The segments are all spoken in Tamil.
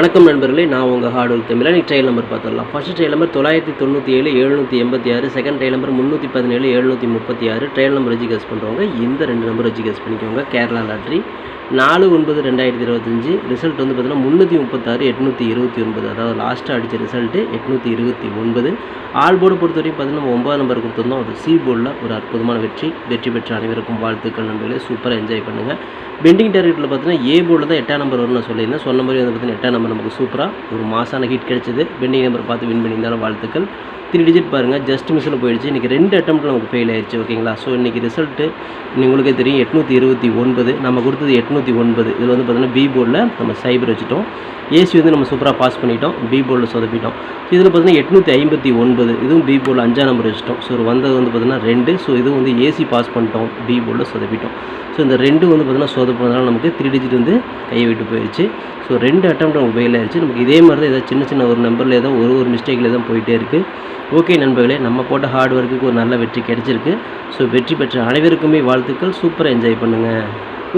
வணக்கம் நண்பர்களே நான் உங்கள் hard work Tamil trial number பார்த்துடலாம். ஃபஸ்ட் ட்ரையல் நம்பர் தொள்ளாயிரத்தி தொண்ணூற்றி ஏழு எழுநூற்றி எண்பத்தி ஆறு. செகண்ட் ட்ரையல் நம்பர் முந்நூற்றி பதினேழு எழுநூற்றி முப்பத்தி ஆறு. ட்ரையல் நம்பர் வச்சு கேஸ் பண்ணுறவங்க இந்த ரெண்டு நம்பர் வச்சு கேஸ் பண்ணிக்கோங்க. கேரளா லாட்ரி நாலு ஒன்பது ரெண்டாயிரத்தி இருபத்தஞ்சி. ரிசல்ட் வந்து பார்த்தீங்கன்னா முந்நூற்றி முப்பத்தாறு எட்நூற்றி இருபத்தி ஒன்பது. அதாவது லாஸ்ட்டாக அடித்த ரிசல்ட்டு எட்நூற்றி இருபத்தி ஒன்பது. ஆல் போர்டு பொறுத்த வரைக்கும் பார்த்தீங்கன்னா ஒம்பது ஒன்பது நம்பர் கொடுத்துருந்தோம். அது சி போர்டில் ஒரு அற்புதமான வெற்றி. வெற்றி பெற்ற அனைவருக்கும் வாழ்த்துக்கள் நண்பர்களே. சூப்பராக என்ஜாய் பண்ணுங்கள் பெண்டிங் டார்கெட்டில் பார்த்தீங்கன்னா ஏ போர்டில் தான் எட்டாம் நம்பர் வரும்னு நான் சொல்லியிருந்தேன். சொன்ன மாதிரி வந்து பார்த்தீங்கன்னா எட்டாம் நம்பர் நமக்கு சூப்பராக ஒரு மாசான ஹிட் கிடைச்சது. பெண்டிங் நம்பர் பார்த்து வின் பண்ணியிருந்தாலும் வாழ்த்துக்கள். த்ரீ டிஜிட் பாருங்கள் ஜஸ்ட் மிஸ்ஸில் போயிடுச்சு. இன்றைக்கி ரெண்டு அட்டம்ப்ட்டில் நமக்கு ஃபெயில் ஆயிடுச்சு ஓகேங்களா ஸோ இன்றைக்கி ரிசல்ட்டு உங்களுக்கே தெரியும் எட்நூற்றி இருபத்தி ஒன்பது. நம்ம கொடுத்தது எட்நூற்றி ஒன்பது. இதில் வந்து பார்த்திங்கன்னா பி போர்டில் நம்ம சைபர் வச்சுட்டோம். ஏசி வந்து நம்ம சூப்பராக பாஸ் பண்ணிட்டோம் பி போர்டில் சொதப்பிட்டோம். இதில் பார்த்தீங்கன்னா எட்நூற்றி ஐம்பத்தி ஒன்பது. இதுவும் பி போர்டில் அஞ்சாம் நம்பர் வச்சுட்டோம். ஸோ வந்தது வந்து பார்த்திங்கன்னா ரெண்டு. ஸோ இதுவும் வந்து ஏசி பாஸ் பண்ணிட்டோம் பி போர்டில் சொதப்பிட்டோம். ஸோ இந்த ரெண்டு வந்து பார்த்தீங்கன்னா சொதப்பினதுனால நமக்கு த்ரீ டிஜிட் வந்து கையை விட்டு போயிடுச்சு ஸோ ரெண்டு அட்டம் நமக்கு ஃபெயில் ஆயிடுச்சு நமக்கு இதே மாதிரி தான் ஏதாவது சின்ன சின்ன ஒரு நம்பரில் ஏதோ ஒரு ஒரு மிஸ்டேக்கில் தான் போயிட்டே இருக்குது ஓகே நண்பர்களே நம்ம போட்ட ஹார்ட் ஒர்க்குக்கு ஒரு நல்ல வெற்றி கிடைச்சிருக்கு. ஸோ வெற்றி பெற்ற அனைவருக்குமே வாழ்த்துக்கள். சூப்பராக என்ஜாய் பண்ணுங்கள்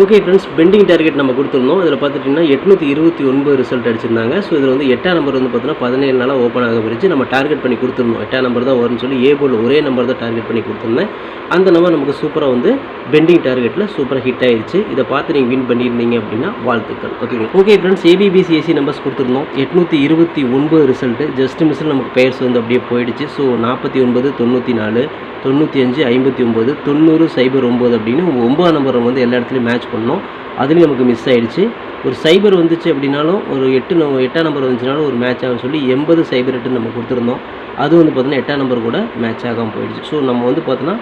ஓகே ஃப்ரெண்ட்ஸ் பெண்டிங் டார்கெட் நம்ம கொடுத்துருந்தோம். இதில் பார்த்துட்டிங்கன்னா எட்நூற்றி இருபத்தி ஒன்பது ரிசல்ட் அடிச்சிருந்தாங்க. ஸோ இதில் வந்து எட்டாம் நம்பர் வந்து பார்த்தீங்கன்னா பதினேழு நாளாக ஓப்பன் ஆக பிரிச்சு நம்ம டார்கெட் பண்ணி கொடுத்துருந்தோம். எட்டாம் நம்பர் தான் வரும்னு சொல்லி ஏ போல் ஒரே நம்பர் தான் டார்கெட் பண்ணி கொடுத்துருந்தேன். அந்த நம்பர் நமக்கு சூப்பராக வந்து பெண்டிங் டார்கெட்டில் சூப்பராக ஹிட் ஆயிடுச்சு. இதை பார்த்து நீங்கள் வின் பண்ணியிருந்தீங்க அப்படின்னா வாழ்த்துக்கள். ஓகேங்களா ஓகே ஃப்ரெண்ட்ஸ் ஏபிபிசிஎஸ்சி நம்பர்ஸ் கொடுத்துருந்தோம். எட்நூற்றி இருபத்தி ஒன்பது ரிசல்ட்டு ஜஸ்ட் மிஸ்ஸில் நமக்கு பெயர்ஸ் வந்து அப்படியே போயிடுச்சு. ஸோ நாற்பத்தி ஒன்பது தொண்ணூற்றி நாலு தொண்ணூற்றி அஞ்சு ஐம்பத்தி ஒம்பது தொண்ணூறு சைபர் ஒம்பது அப்படின்னு ஒம்பது நம்பர் வந்து எல்லா இடத்துலையும் மேட்ச் பண்ணோம். அதுலேயும் நமக்கு மிஸ் ஆயிடுச்சு. ஒரு சைபர் வந்துச்சு அப்படின்னாலும் ஒரு எட்டு நம்ம எட்டாம் நம்பர் வந்துச்சுனாலும் ஒரு மேட்ச் ஆகும் சொல்லி எண்பது சைபர் எட்டு நம்ம கொடுத்துருந்தோம். அது வந்து பார்த்தீங்கன்னா எட்டாம் நம்பர் கூட மேட்ச் ஆகாமல் போயிடுச்சு. ஸோ நம்ம வந்து பார்த்தோன்னா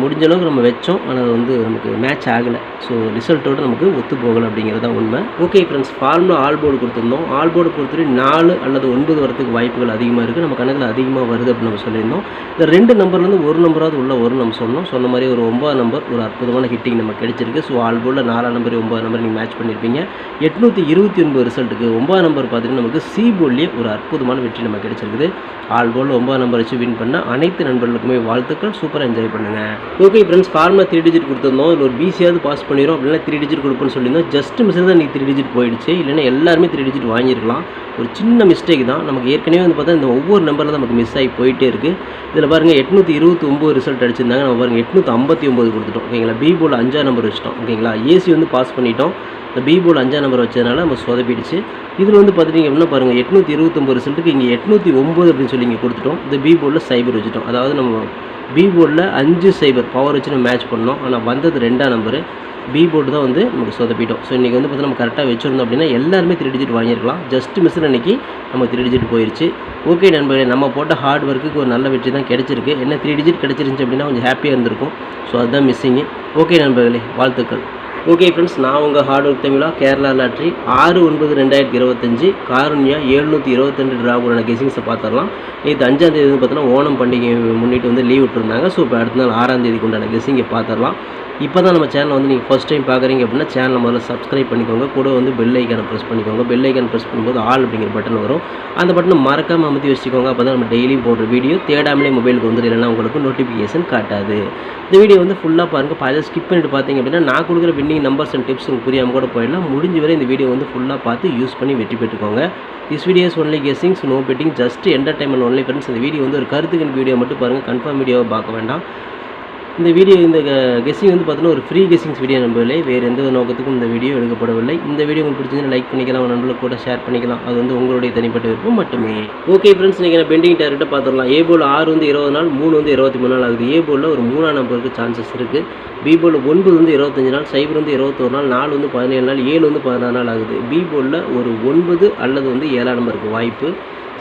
முடிஞ்ச அளவுக்கு நம்ம வச்சோம். ஆனால் அது வந்து நமக்கு மேட்ச் ஆகலை. ஸோ ரிசல்ட்டோடு நமக்கு ஒத்து போகலை அப்படிங்கிறது தான் உண்மை. Okay friends formula all board கொடுத்துருந்தோம். ஆல் போர்டு பொறுத்தவரை நாலு அல்லது ஒன்பது வரத்துக்கு வாய்ப்புகள் அதிகமாக இருக்குது நம்ம கணக்கில் அதிகமாக வருது அப்படின்னு நம்ம சொல்லியிருந்தோம். இந்த ரெண்டு நம்பர்லேருந்து ஒரு நம்பராவது உள்ள வரும் நம்ம சொன்னோம். சொன்ன மாதிரி ஒரு ஒன்பது நம்பர் ஒரு அற்புதமான ஹிட்டிங் நம்ம கிடைச்சிருக்கு. ஸோ ஆல் போர்டில் நாலாம் நம்பர் ஒன்பது நம்பர் நீங்கள் மேட்ச் பண்ணியிருப்பீங்க எட்நூற்றி இருபத்தி ஒன்பது ரிசல்ட்டுக்கு ஒன்பது நம்பர் பார்த்தீங்கன்னா நமக்கு சி போர்ட்லேயே ஒரு அற்புதமான வெற்றி நம்ம கிடைச்சிருக்குது. ஆல் போர்டில் ஒன்பது நம்பர் வச்சு வின் பண்ண அனைத்து நண்பர்களுக்குமே வாழ்த்துக்கள். சூப்பராக என்ஜாய் பண்ணுங்கள் ஓகே ஃப்ரெண்ட்ஸ் ஃபார்மில் த்ரீ டிஜிட் கொடுத்துருந்தோம். இல்லை ஒரு பிசியாவது பாஸ் பண்ணிடும் அப்படின்னா த்ரீ டிஜிட் கொடுப்போம்னு சொல்லியிருந்தோம். ஜஸ்ட் மிஸ் தான் நீங்கள் த்ரீ டிஜிட் போயிடுச்சு. இல்லைன்னா எல்லாருமே த்ரீ டிஜிட் வாங்கியிருக்கலாம். ஒரு சின்ன மிஸ்டேக் தான். நமக்கு ஏற்கனவே வந்து பார்த்தா இந்த ஒவ்வொரு நம்பரில் நமக்கு மிஸ் ஆகி போயிட்டே இருக்குது இதில் பாருங்கள் எட்நூற்றி இருபத்தி ஒம்பது ரிசல்ட் அடிச்சிருந்தாங்க. நம்ம பாருங்கள் எட்நூற்றி ஐம்பத்தி ஒம்பது கொடுத்துட்டோம். ஓகேங்களா பி போல் அஞ்சாம் நம்பர் வச்சிட்டோம். ஓகேங்களா ஏசி வந்து பாஸ் பண்ணிட்டோம். இந்த பி போல் அஞ்சாம் நம்பர் வச்சதுனால நம்ம சொதப்பிடுச்சு. இதில் வந்து பார்த்துட்டிங்க அப்படின்னா பாருங்கள் எட்நூற்றி இருபத்தொம்பது ரிசல்ட்டுக்கு இங்கே எட்நூற்றி ஒம்பது அப்படின்னு சொல்லி இங்கே கொடுத்துட்டோம். இந்த பி போர்டில் சைபர் வச்சுட்டோம். அதாவது நம்ம பி போர்டில் அஞ்சு சைபர் பவர் வச்சு நம்ம மேட்ச் பண்ணோம். ஆனால் வந்தது ரெண்டாம் நம்பரு பி போர்டு தான் வந்து நமக்கு சொதப்பிட்டோம். ஸோ இன்றைக்கி வந்து பார்த்தீங்கன்னா நம்ம கரெக்டாக வச்சுருந்தோம் அப்படின்னா எல்லாருமே த்ரீ டிஜிட் வாங்கியிருக்கலாம். ஜஸ்ட் மிஸ் அன்றைக்கி நம்ம த்ரீ டிஜிட் போயிடுச்சு ஓகே நண்பர்களே நம்ம போட்ட ஹார்ட் ஒர்க்குக்கு ஒரு நல்ல வெற்றி தான் கிடச்சிருக்கு. என்ன த்ரீ டிஜிட் கிடச்சிருந்துச்சு அப்படின்னா கொஞ்சம் ஹாப்பியாக இருந்திருக்கும். ஸோ அதுதான் மிஸ்ஸிங்கு ஓகே நண்பர்களே வாழ்த்துக்கள். ஓகே ஃப்ரெண்ட்ஸ் நான் உங்கள் ஹார்ட் ஒர்க் தமிழா கேரளா லாட்ரி ஆறு ஒன்பது ரெண்டாயிரத்தி இருபத்தஞ்சி காருண்யா எழுநூற்றி இருபத்தெண்டு டிராகுடான கெசிங்ஸை பார்த்துடலாம் நேற்று அஞ்சாம் தேதி வந்து பார்த்தோன்னா ஓணம் பண்டிகை முன்னிட்டு வந்து லீவ் விட்டுருந்தாங்க. ஸோ இப்போ அடுத்த நாள் ஆறாம் தேதிக்கு உண்டான கெசிங்கை பார்த்துடலாம் இப்போ தான் நம்ம சேனலை வந்து நீங்கள் ஃபஸ்ட் டைம் பார்க்குறீங்க அப்படின்னா சேனலை முதல்ல சப்ஸ்கிரைப் பண்ணிக்கோங்க. கூட வந்து பெல் ஐக்கானை ப்ரெஸ் பண்ணிக்கோங்க. பெல் ஐக்கான் ப்ரெஸ் பண்ணும்போது ஆல் அப்படிங்கிற பட்டன் வரும். அந்த பட்டனை மறக்காமல் அமைத்து வச்சுக்கோங்க. அப்போ தான் நம்ம டெய்லியும் போடுற வீடியோ தேடாமலே மொபைலுக்கு வந்துடும் இல்லைன்னா உங்களுக்கு நோட்டிஃபிகேஷன் காட்டாது. இந்த வீடியோ வந்து ஃபுல்லாக பாருங்கள் பாதி ஸ்கிப் பண்ணிட்டு பார்த்தீங்க அப்படின்னா நான் கொடுக்குற வின்னிங் நம்பர்ஸ் அண்ட் டிப்ஸ் உங்களுக்கு புரியாமல் கூட போயிடலாம். முடிஞ்ச வரை இந்த வீடியோ வந்து ஃபுல்லாக பார்த்து யூஸ் பண்ணி வெற்றி பெற்றுக்கோங்க. This videos only guessings no betting just entertainment only friends இந்த வீடியோ வந்து ஒரு கருத்துக்கின் வீடியோ மட்டும் பாருங்கள் கன்ஃபார்ம் வீடியோவை பார்க்க வேண்டாம். இந்த வீடியோ இந்த கெஸ்ஸிங் வந்து பார்த்தீங்கன்னா ஒரு ஃப்ரீ கெஸ்ஸிங்ஸ் வீடியோ நம்பவில்லை வேறு எந்த நோக்கத்துக்கும் இந்த வீடியோ எடுக்கப்படவில்லை. இந்த வீடியோ உங்களுக்கு பிடிச்சிருந்தா லைக் பண்ணிக்கலாம் நண்பர்களுக்கு கூட ஷேர் பண்ணிக்கலாம். அது வந்து உங்களுடைய தனிப்பட்ட விருப்பம் மட்டுமே. ஓகே ஃப்ரெண்ட்ஸ் நீங்கள் நான் பெண்டிங் டேரக்டாக பார்த்துடலாம். ஏ போல் ஆறு வந்து இருபது நாள் மூணு வந்து இருபத்தி மூணு நாள் ஆகுது. ஏ போலில் ஒரு மூணாம் நம்பருக்கு சான்சஸ் இருக்குது பி போலில் ஒன்பது வந்து இருபத்தஞ்சு நாள் சைபர் வந்து இருபத்தொரு நாள் நாலு வந்து பதினேழு நாள் ஏழு வந்து பதினாறு நாள் ஆகுது. பி போலில் ஒரு ஒன்பது அல்லது வந்து ஏழாம் நம்பருக்கு வாய்ப்பு.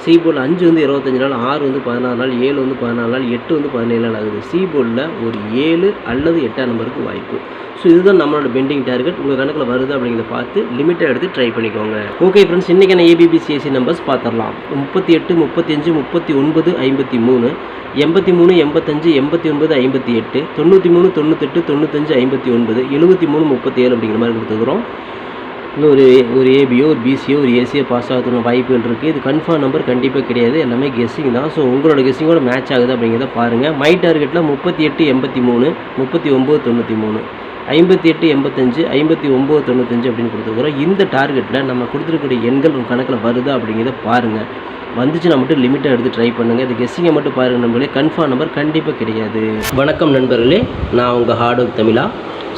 சி போர்டில் அஞ்சு வந்து இருபத்தஞ்சு நாள் ஆறு வந்து பதினாறு நாள் ஏழு வந்து பதினாலு நாள் எட்டு வந்து பதினேழு நாள் ஆகுது. சி போர்டில் ஒரு ஏழு அல்லது எட்டாம் நம்பருக்கு வாய்ப்பு. ஸோ இதுதான் நம்மளோட பெண்டிங் டார்கெட் உங்கள் கணக்கில் வருது அப்படிங்கிறத பார்த்து லிமிட்டாக எடுத்து ட்ரை பண்ணிக்கோங்க. ஓகே ஃப்ரெண்ட்ஸ் இன்றைக்கான ஏபிபிசிஎஸ்சி நம்பர்ஸ் பார்த்துடலாம் முப்பத்தி எட்டு முப்பத்தஞ்சு முப்பத்தி ஒன்பது ஐம்பத்தி மூணு எண்பத்தி மூணு எண்பத்தஞ்சு எண்பத்தி ஒன்பது ஐம்பத்தி எட்டு தொண்ணூற்றி மூணு தொண்ணூத்தெட்டு தொண்ணூத்தஞ்சு ஐம்பத்தி ஒன்பது எழுபத்தி மூணு முப்பத்தி ஏழு அப்படிங்கிற மாதிரி கொடுத்துக்கிறோம் இன்னும் ஒரு ஒரு ஏபியோ ஒரு பிசியோ ஒரு ஏசியோ பாஸ் ஆகிறதுக்கு வாய்ப்புகள் இருக்குது இது கன்ஃபார்ம் நம்பர் கண்டிப்பாக கிடையாது. எல்லாமே கெஸ்ஸிங் தான். ஸோ உங்களோட கெஸ்ஸிங்கோட மேட்ச் ஆகுது அப்படிங்கிறத பாருங்கள் மை டார்கெட்டில் முப்பத்தி எட்டு எண்பத்தி மூணு முப்பத்தி ஒம்பது தொண்ணூற்றி மூணு ஐம்பத்தி எட்டு எண்பத்தஞ்சு ஐம்பத்தி ஒம்பது தொண்ணூத்தஞ்சு அப்படின்னு கொடுத்துருக்குறோம். இந்த டார்கெட்டில் நம்ம கொடுத்துருக்கக்கூடிய எண்கள் உங்கள் கணக்கில் வருதா அப்படிங்கிறத பாருங்கள் வந்துச்சுன்னா மட்டும் லிமிட்டாக எடுத்து ட்ரை பண்ணுங்கள் இது கெஸ்ஸிங்கை மட்டும் பாருங்கள் நண்பர்களே. கன்ஃபார்ம் நம்பர் கண்டிப்பாக கிடையாது. வணக்கம் நண்பர்களே. நான் உங்கள் ஹார்ட் ஒர்க் தமிழா.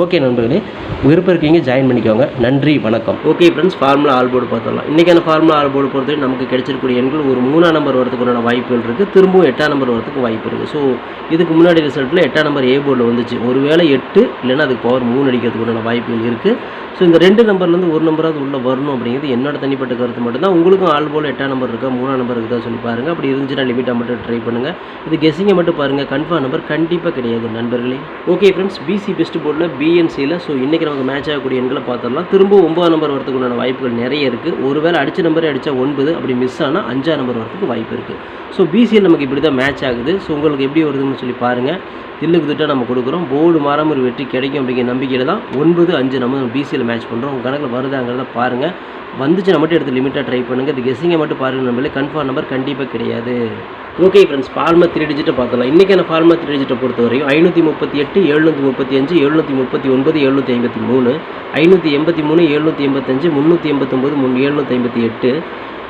ஓகே நண்பர்களே விருப்பம் இருக்கீங்க ஜாயின் பண்ணிக்கோங்க. நன்றி வணக்கம். Okay friends formula all board பார்த்துடலாம். இன்றைக்கான ஃபார்முலா ஆல் போர்டு பொறுத்தவரை நமக்கு கிடைச்சிருக்கூடிய எண்கள் ஒரு மூணாம் நம்பர் வரதுக்குண்டான வாய்ப்புகள் இருக்குது திரும்பவும் எட்டாம் நம்பர் வரதுக்கு வாய்ப்பு இருக்குது ஸோ இதுக்கு முன்னாடி ரிசல்ட்டில் எட்டாம் நம்பர் ஏ போர்டில் வந்துச்சு. ஒருவேளை எட்டு இல்லைன்னா அதுக்கு பவர் மூணு அடிக்கிறதுக்குண்டான வாய்ப்புகள் இருக்குது ஸோ இந்த ரெண்டு நம்பர்லேருந்து ஒரு நம்பராவது உள்ளே வரணும் அப்படிங்கிறது என்னோட தனிப்பட்ட கருத்து மட்டும்தான். உங்களுக்கும் ஆள் போல் எட்டாம் நம்பர் இருக்கா மூணாம் நம்பர் இருக்குதா சொல்லி பாருங்கள் அப்படி இருந்துச்சுன்னா லிமிட்டாக மட்டும் ட்ரை பண்ணுங்கள் இது கெஸிங்கை மட்டும் பாருங்கள் கன்ஃபார்ம் நம்பர் கண்டிப்பாக கிடையாது நண்பர்களே. ஓகே ஃப்ரெண்ட்ஸ் பிசி பெஸ்ட் போர்டில் பிஎன்சியில் ஸோ இன்றைக்கி நமக்கு மேட்ச் ஆகக்கூடிய எண்களை பார்த்துடலாம் திரும்ப ஒன்பதாம் நம்பர் வரதுக்கு உண்டான வாய்ப்புகள் நிறைய இருக்குது ஒருவேளை அடித்த நம்பரே அடித்தா ஒன்பது அப்படி மிஸ் ஆனால் அஞ்சாம் நம்பர் வரதுக்கு வாய்ப்பு இருக்குது ஸோ பிசியில் நமக்கு இப்படி தான் மேட்ச் ஆகுது. ஸோ உங்களுக்கு எப்படி வருதுன்னு சொல்லி பாருங்கள் தில்லுக்கு திட்டம் நம்ம கொடுக்குறோம். போர்டு மாறாமல் ஒரு வெற்றி கிடைக்கும் அப்படிங்கிற நம்பிக்கையில் தான் ஒன்பது அஞ்சு நம்ம பிசியில் மேட்ச் பண்ணுறோம் உங்கள் கணக்கில் வருதாங்கிறத பாருங்கள் வந்துச்சுன்னா மட்டும் எடுத்து லிமிட்டாக ட்ரை பண்ணுங்கள் இது கெஸ்ஸிங்கை மட்டும் பாருங்கள் நம்மளே. கன்ஃபார்ம் நம்பர் கண்டிப்பாக கிடையாது. ஓகே ஃப்ரெண்ட்ஸ் ஃபார்மா த்ரீ டிஜிட்டை பார்த்தலாம் இன்றைக்கான ஃபார்மா த்ரீ டிஜிட்டை பொறுத்த வரையும் ஐநூற்றி முப்பத்தி எட்டு எழுநூற்றி முப்பத்தி அஞ்சு எழுநூற்றி முப்பத்தி ஒன்பது எழுநூற்றி ஐம்பத்தி மூணு ஐநூற்றி எண்பத்தி மூணு எழுநூற்றி எண்பத்தஞ்சு முந்நூற்றி எண்பத்தொம்போது முன் எழுநூற்றி ஐம்பத்தி எட்டு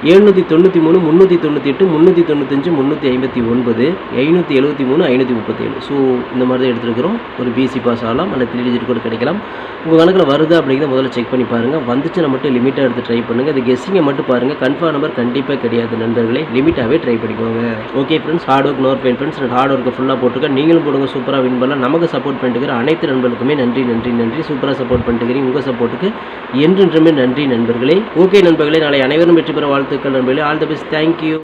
எழுநூற்றி தொண்ணூற்றி மூணு முந்நூற்றி தொண்ணூற்றி எட்டு முந்நூற்றி தொண்ணூத்தஞ்சு முந்நூற்றி ஐம்பத்தி ஒன்பது ஐநூற்றி எழுபத்தி மூணு ஐநூற்றி முப்பத்தேழு ஸோ இந்த மாதிரி தான் எடுத்துருக்கிறோம். ஒரு பிசி பாஸ் ஆகலாம் அல்ல த்ரீ டிஜிட் கூட கிடைக்கலாம். உங்கள் கணக்கில் வருதா அப்படிங்கிறத முதல்ல செக் பண்ணி பாருங்கள் வந்துச்சுன்னா மட்டும் லிமிட்டாக எடுத்து ட்ரை பண்ணுங்கள் அது கெஸ்ஸிங்கை மட்டும் பாருங்கள் கன்ஃபார்ம் நம்பர் கண்டிப்பாக கிடையாது நண்பர்களே. லிமிட்டாகவே ட்ரை பண்ணிக்கோங்க. Okay friends hard work nor pain friends hard ஒர்க்கை ஃபுல்லாக போட்டுருக்கேன். நீங்களும் போடுங்க. சூப்பராக வின் பண்ணலாம். நமக்கு சப்போர்ட் பண்ணிட்டுக்கிற அனைத்து நண்பர்களுக்குமே நன்றி நன்றி நன்றி. சூப்பராக சப்போர்ட் பண்ணிட்டுக்கிறீங்க உங்கள் சப்போர்ட்டுக்கு என்றென்றுமே நன்றி நண்பர்களே. ஓகே நண்பர்களே. நாளை அனைவரும் வெற்றி பெற வாழ்த்துக்கள் நண்பர்களே. All the best thank you